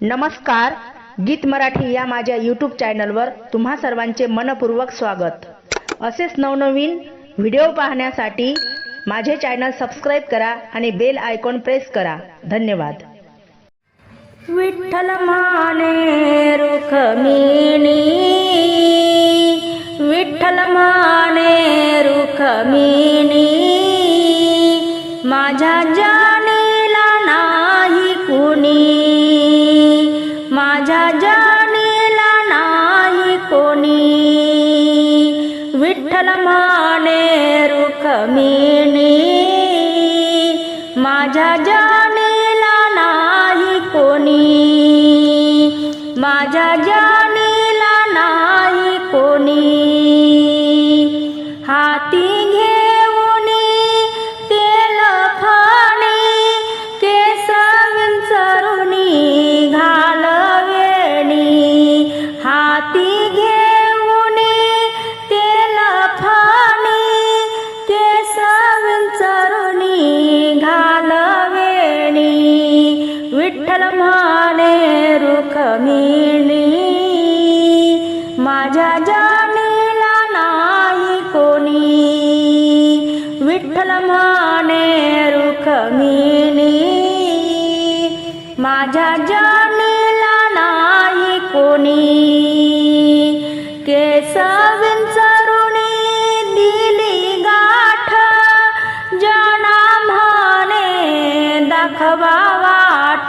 नमस्कार गीत मराठी या माझ्या यूट्यूब चॅनलवर तुम्हा सर्वांचे मनपूर्वक स्वागत. असेच नवनवीन व्हिडिओ पाहण्यासाठी माझे चॅनल सबस्क्राईब करा आणि बेल आयकॉन प्रेस करा. धन्यवाद. विठ्ठल माने रुखमिनी विठ्ठल माने रुखमिनी माझ्या विठ्ठल माने रुखमिनी माझ्या जाणीला नाही कोणी. माझ्या जाणीला नाही कोणी. हाती घेऊन तेल फाणी केस विंचरुणी घालवेणी हाती विठ्ठल माने रुखमिणी माझ्या जाणीला नाही कोणी. विठ्ठल माने रुखमिणी माझ्या जाणीला नाही कोणी. केस विंचरुणी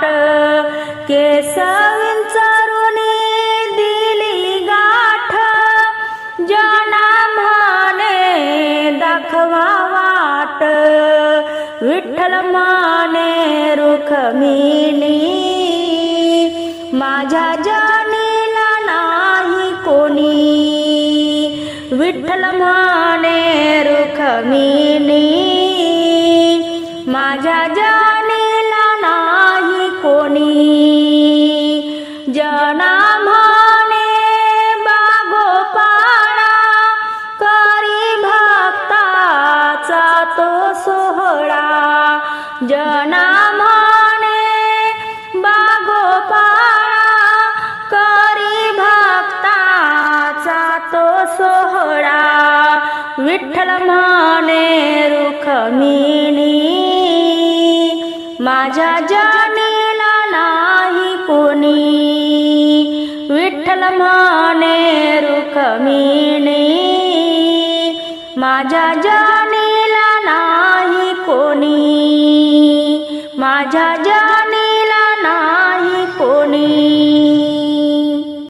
दिली गाठ. वाट केस दिली गाठ. जना माने दाखवा वाट. विठ्ठल माने रुख मिली. माझ्या जनीला नाही कोणी. विठ्ठल माने रुख मिली. माझ्या जनी जना म्हणे बागोपाळा करी भक्ताचा तो सोहळा. विठ्ठल म्हणे रुखमिणी माझ्या जनीला नाही कोणी. विठ्ठल म्हणे रुखमिणी माझ्या माझ्या जानीला नाही कोणी.